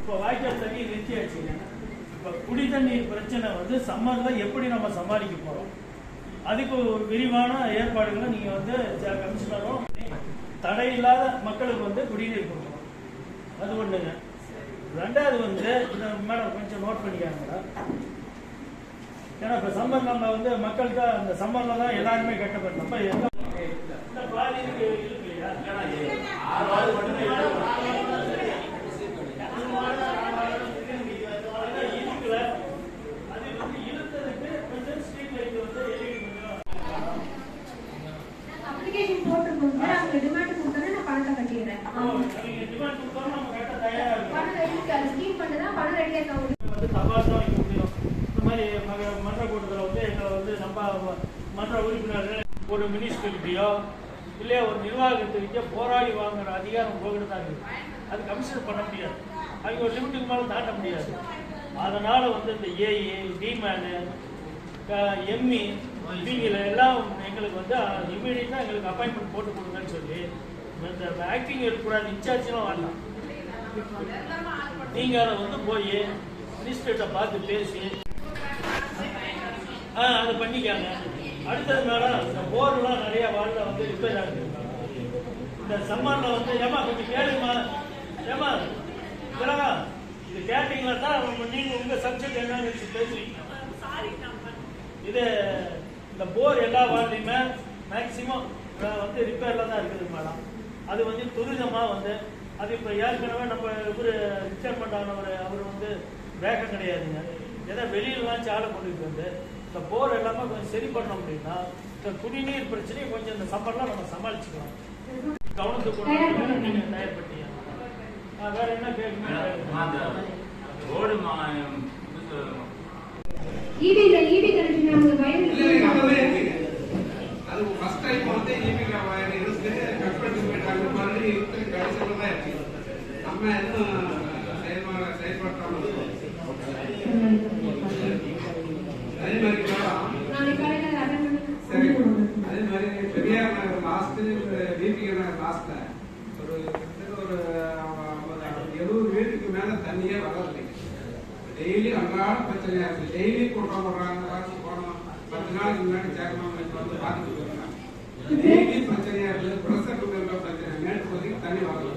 இப்போ வாய்க்கால் தண்ணி நிறுத்தியாச்சுங்க. இப்போ குடி தண்ணீர் பிரச்சனை வந்து சம்மரில் எப்படி நம்ம சமாளிக்க போகிறோம் அதுக்கு ஒரு விரிவான ஏற்பாடுகளை நீங்கள் வந்து கமிஷனரும் தடை இல்லாத மக்களுக்கு வந்து குடிநீர் கொடுக்கணும். அது ஒன்றுங்க ரெண்டாவது வந்து இதை மேடம் கொஞ்சம் நோட் பண்ணிக்காங்க மேடம். ஏன்னா இப்போ சம்மர் நம்ம வந்து மக்களுக்கு அந்த சம்மரில் தான் எல்லாருமே கட்டப்பட்டோம் இப்போ எந்த இந்த பாதி இருக்கு இல்லையா? ஏன்னா ஆறு மட்டுமே இருக்குல்ல? அது வந்து இழுத்ததுக்கு கொஞ்சம் ஸ்ட்ரீட் லைட் வந்து LED கொஞ்சம் அப்ளிகேஷன் போட்டிருக்கோம் சார் அவங்க டிமாண்ட் கொடுத்தோன்னே நான் பணத்தை கட்டிடுறேன் நீங்க demand கொடுத்தோம்னா நம்ம கட்ட தயாரா இருக்கோம். பணம் இருக்கு அது ஸ்கீம் பண்ணதான் பணம் ரெடியாக இருக்க வந்து தபால் தான் வைக்க முடியும் இந்த மாதிரி மக- மன்ற கூட்டத்தில் வந்து எங்களை வந்து நம்ம மன்ற உறுப்பினர்கள் ஒரு மினிஸ்ட்ரிக்கிட்டயோ இல்லையா ஒரு நிர்வாகத்திற்கோ போராடி வாங்குற அதிகாரம் போகிட்டு தான் இருக்குது. அது கமிஷன் பண்ண முடியாது. அவங்க ஒரு லிமிட்டுக்கு மேலே தாண்ட முடியாது. அதனால் வந்து இந்த ஏஇ டிமேனு எம்இ இவங்கள எல்லாம் எங்களுக்கு வந்து இமீடியட்டாக எங்களுக்கு அப்பாயின்மெண்ட் போட்டு கொடுங்கன்னு சொல்லி இந்த ஆக்டிங் இருக்கக்கூடாது இன்சார்ஜ்லாம் வரலாம். நீங்க அதை வந்து போய் மினிஸ்டர்கிட்ட பார்த்து பேசி ஆ அதை பண்ணிக்காங்க. அடுத்தது மேடம் இந்த போர்லாம் நிறைய வார்டில் வந்து ரிப்பேர் ஆகுது. இந்த சம்மரில் வந்து ஏமா கொஞ்சம் கேளுங்கம்மா ஏமா திலகா இது கேட்டீங்களா? தான் நீங்கள் உங்கள் சப்ஜெக்ட் என்னன்னு பேசுவீங்க இது இந்த போர் எல்லா வார்டுலையுமே மேக்சிமம் வந்து ரிப்பேரில் தான் இருக்குது மேடம். அது வந்து துரிதமாக வந்து அது இப்போ ஏற்கனவே நம்ம இவர் ரிட்டையர்மெண்ட் ஆனவர் அவர் வந்து வேகம் கிடையாதுங்க. ஏதோ வெளியிலலாம் சாலை கொண்டுட்டு வந்து இந்த போர் எல்லாமே கொஞ்சம் சரி பண்ணோம் அப்படின்னா இந்த குடிநீர் பிரச்சனையை கொஞ்சம் இந்த சம்மர்லாம் நம்ம சமாளிச்சுக்கலாம். கவனத்துக்கு கொண்டு வந்து நீங்க தயார் பண்ணியா வேற என்ன கேட்கணும்? ரோடு ஈபி ஈபி கனெக்ஷன் நம்மளே இருக்குங்க. அது first time வந்து EB wire இருக்கு, cut பண்ணி போயிட்டாங்க. மறுபடியும் இருக்கு, கடைசியில தான் இருக்கு. நம்ம இன்னும் செயல்பட- செயல்படுத்தாம அதே மாதிரி சரி, அதே மாதிரி பெரியார் நகர் last, VPK நகர் lastல ஒரு ஒரு எழுபது வீட்டுக்கு மேல தண்ணியே வர்றதில்லை டெய்லி அன்றாட பிரச்சனையா இருக்குது டெய்லி கூட்டம் போடுறாங்க போனோம் பத்து நாளைக்கு முன்னாடி சேர்க்கணும் வந்து பார்த்துட்டு போயிருக்காங்க டெய்லி குக்கர்ல பிரச்சனை மேற்கு தண்ணி வரல.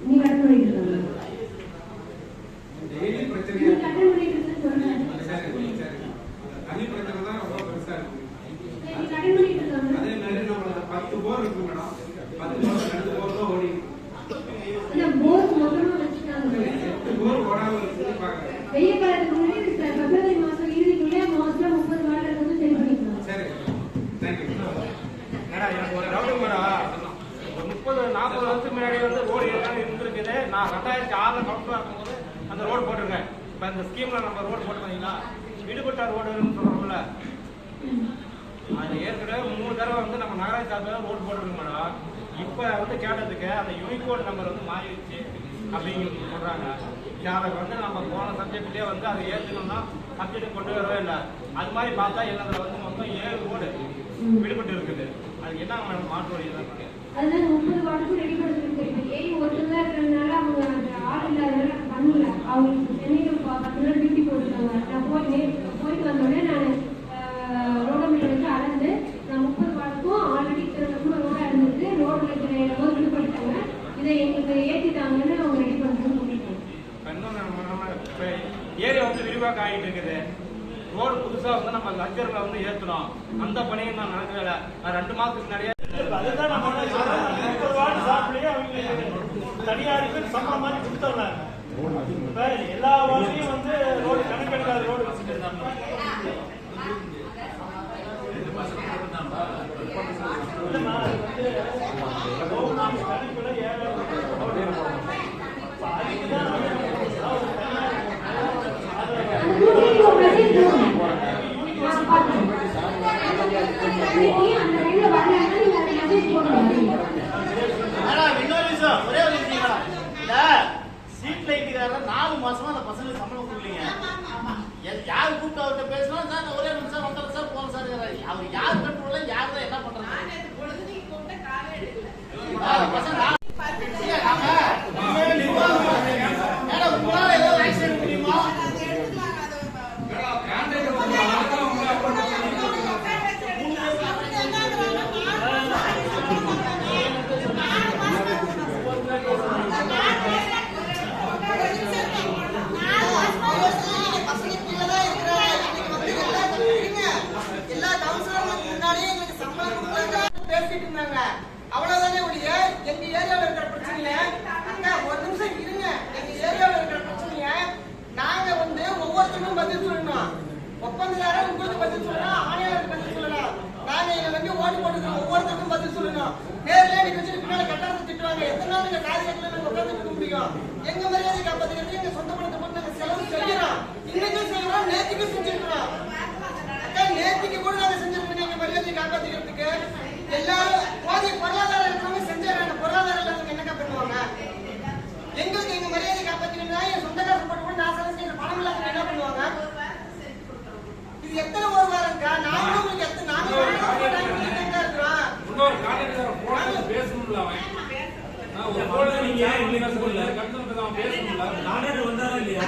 நீங்க அட்டன் பண்ணிட்டு இருக்காங்க டெய்லி பிரச்சனையா நீங்க இருக்கு அட்டன் பண்ணிட்டு இருக்குன்னு சொல்லுங்க சரி சரி அந்த தண்ணி பிரச்சனை தான் ரொம்ப பெருசா இருக்கு நீங்க அட்டன் பண்ணிட்டு இருக்காங்க அதே மாதிரி நம்ம பத்து போர் இருக்கு மேடம் பத்து போர் ரெண்டு போர் தான் ஓடி இந்த போர் மொத்தமா வச்சுட்டாங்க எட்டு போர் ஓடாம இருக்குன்னு பாக்குறேன் வெய்ய காலத்துக்கு முன்னாடி இந்த பிப்ரவரி மாசம் இறுதிக்குள்ளே மோஸ்ட்ல முப்பது வாட்டர் வந்து சரி பண்ணிக்கலாம் சரி தேங்க்யூ மேடம் எனக்கு ஒரு டவுட் மேடம் ஒரு முப்பது நாற்பது வருஷத்துக்கு முன்னாடி வந்து ரோடு ஏற்கனவே இருந்திருக்குது நான் ரெண்டாயிரத்தி ஆறில் இருக்கும் இருக்கும்போது அந்த ரோடு போட்டிருக்கேன் இப்போ இந்த ஸ்கீமில் நம்ம ரோடு போட்டு விடுபட்ட ரோடுன்னு சொல்கிறோம்ல அது ஏற்கனவே மூணு தடவை வந்து நம்ம நகராட்சி சார்பில் ரோடு போட்டிருக்கோம் மேடம் இப்போ வந்து கேட்டதுக்கு அந்த யூனிகோட் நம்பர் வந்து மாறிடுச்சு அப்படிங்கிறது சொல்கிறாங்க அதை வந்து நம்ம போன சப்ஜெக்ட்லேயே வந்து அதை ஏற்றுக்கணும்னா சப்ஜெக்ட் கொண்டு வரவே இல்லை. அது மாதிரி பார்த்தா என்னதுல வந்து மொத்தம் ஏழு ரோடு விடுபட்டு இருக்குது. அது என்ன மேடம் மாற்று வழி தான் இருக்கு அதனால முப்பது வாட்டரும் ரெடி பண்ணிருக்கு இப்போ ஏஐ ஒருத்தர் இருக்கிறதுனால அவங்க அந்த ஆள் இல்லாதனால பண்ணல அவங்க சென்னையில் ப- பத்து நாள் டியூட்டி போட்டுருக்காங்க நான் போய் நேற்று போயிட்டு வந்தோடனே நான் ரோடோமீட்டர் வச்சு அளந்து நான் முப்பது வாட்டுக்கும் ஆல்ரெடி இத்தனை வருஷமா ரோடாக இருந்தது ரோடில் இருக்கிற இடமும் விடுபட்டாங்க இதை எங்களுக்கு ஏற்றிட்டாங்கன்னு அவங்க ரெடி பண்ணுறதுன்னு சொல்லிட்டாங்க இப்ப இன்னும் நம்ம நம்ம இப்போ ஏரியா வந்து விரிவாக்கம் ஆகிட்டு இருக்குது ரோடு புதுசாக வந்து நம்ம லட்சரில் வந்து ஏற்றணும் அந்த பணியும் நான் நடக்கல நான் ரெண்டு மாதத்துக்கு முன்னாடியே தனியாருக்கு சம்பளம் மாதிரி கொடுத்துட்றாங்க. எல்லா வார்டையும் வந்து ரோடு கணக்கெடுக்காத ரோடு வச்சுட்டு இருந்தாங்க. இல்லம்மா, அது வந்து கவர்மெண்ட் கணக்குல ஏழாயிரம் ரோடு இருக்கும். இப்ப அதுக்கு தான் நம்ம ஒரு தனியார் உங்களுக்கு ஒரு மெசேஜ் நான் பார்த்தேன் அந்த டைம்ல வரலன்னா நீங்க அந்த மெசேஜ் போடுங்க மேடம் இன்னொரு விஷயம் ஒரே ஒரு விஷயம் மேடம் இந்த ஸ்ட்ரீட் லைட்டுக்காரர் நாலு மாசமா அந்த பசங்களுக்கு சம்பளம் கொடுக்கலீங்க எல்- யார் கூப்பிட்டு அவர்கிட்ட பேசினா சார் நான் ஒரே நிமிஷம் வந்துடுறேன் சார் போகலாம் சார் அவர் யார் அவ்வளவுதானே ஒழிய? எங்க ஏரியாவில் இருக்கிற பிரச்சனைய அக்கா ஒரு நிமிஷம் இருங்க. எங்க ஏரியாவில் இருக்கிற பிரச்சனைய நாங்க வந்து ஒவ்வொருத்தருக்கும் பதில் சொல்லணும். ஒப்பந்ததாரர் உங்களுக்கு பதில் சொல்லணும் ஆணையாளருக்கு பதில் சொல்லணும் நாங்க இங்க வந்து ஓட்டு போட்டுக்கிறோம் ஒவ்வொருத்தருக்கும் பதில் சொல்லணும். நேரில் நீங்க வச்சு பின்னால கட்டாரத்தை திட்டுவாங்க. எத்தனை நாள் நீங்க காது கட்டல நாங்க உட்கார்ந்து இருக்க முடியும்? எங்க மரியாதை காப்பாத்துக்கிறது எங்க சொந்த பணத்தை போட்டு நாங்க செலவு செய்யறோம். இன்னைக்கும் செய்யறோம் நேற்றுக்கும் செஞ்சிருக்கிறோம். அக்கா நேற்றுக்கு கூட நாங்க செஞ்சிருக்கோம். எங்க மரியாதை காப்பாத்துக்கிறதுக்கு எல்லாரும் போதிய பொருளாதாரம் இருக்கிறவங்க செஞ்சிடறாங்க பொருளாதாரம் இல்லாதவங்க என்னக்கா பண்ணுவாங்க எங்களுக்கு எங்க மரியாதை காப்பாத்திக்கணும்னா என் சொந்த காசு போட்டு கூட நான் செலவு செய்யற பணம் இல்லாதவங்க என்ன பண்ணுவாங்க இது எத்தனை ஒரு வாரம்க்கா? நாங்களும் உங்களுக்கு எத்தனை நாங்களும் பேசணும்ல அவன். நான் ஒரு நீங்க கட்டணத்துக்கு அவன் பேசணும்ல. நானே வந்தாரா இல்லையா?